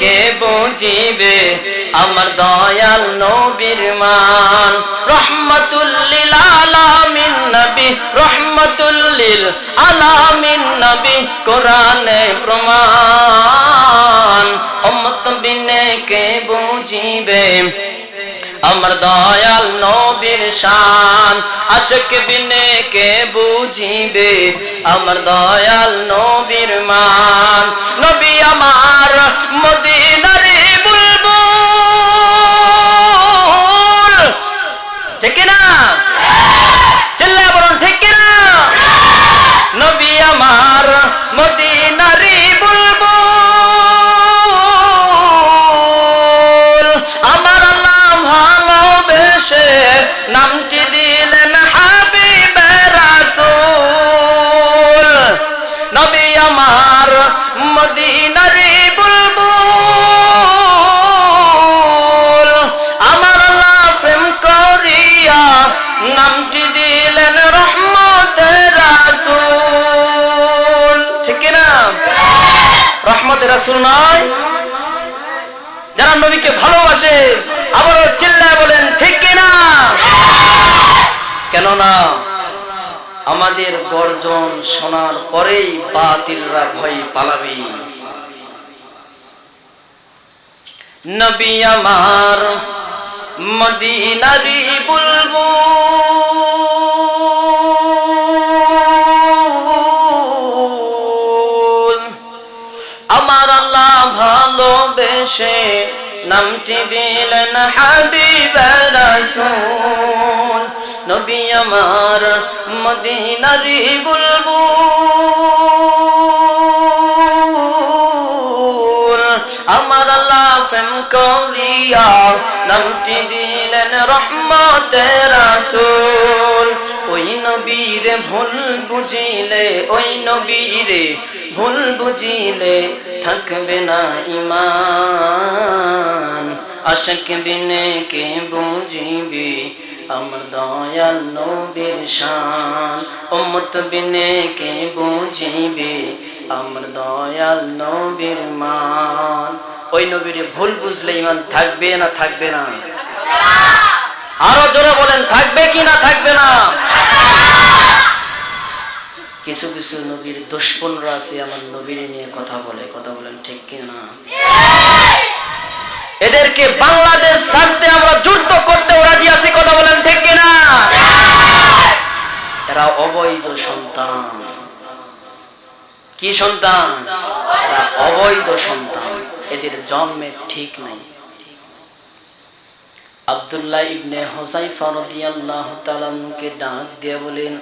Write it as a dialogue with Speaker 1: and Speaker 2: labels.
Speaker 1: কে বুঝিবে আমার দয়াল নবীর মান? রহমতুল্লিল আলামিন নবী, রহমতুল্লিল আলামিন নবী, কোরআনে প্রমাণ। উম্মত বিনে কে বুঝিবে আমার দয়াল নবীর শান? আশক বিনে কে বুঝিবে আমার দয়াল নবীর মান? নবী আমার ঠিক না? চিল্লা বলুন ঠিক না? নবী আমার মদিনারি বলব আমার ভালোবেসে নামটি দিলেন রাসূল নয়। যারা নবীকে ভালোবাসে, আবারও চিল্লায় বলেন, ঠিক কিনা? কেননা, আমাদের গর্জন শোনার পরেই বাতিলরা ভয় পালাবে। নবী আমার মদিনারি বুলবুল ভালোবেসে নামটি দিলেন হাবিবের রাসূল। নবী আমার মদিনারি বুলবুল। আমার আল্লাহ প্রেম করিয়া নামটি দিলেন রহমতের রাসূল। ওই নবীরে ভুল বুঝিলে, ওই নবীরে ভুল বুঝিলে থাকবে না ইমান আশক দিনে কে বুঝিবি আমার দয়াল নবীর শান। উম্মত বিনে কে বুঝিবে আমার দয়াল নবীর মান। ওই নবীরে ভুল বুঝলে ইমান থাকবে না থাকবে না? আরও জোরে বলেন, থাকবে কি না থাকবে না? কিছু কিছু নবীর দুশ্মনরা আছে, আমার নবীর নিয়ে কথা বলে। কথা বলেন, ঠিক কি না? এদেরকে বাংলাদেশ ছাড়তে আমরা যুদ্ধ করতে রাজি আছি, কথা বলেন, ঠিক কি না? এরা অবৈধ সন্তান। কি সন্তান? অবৈধ সন্তান। এদের জন্মের ঠিক নাই। আব্দুল্লাহ ইবনে হোসাইফা রাদিয়াল্লাহু তাআলাকে ডাক দিয়ে বলেন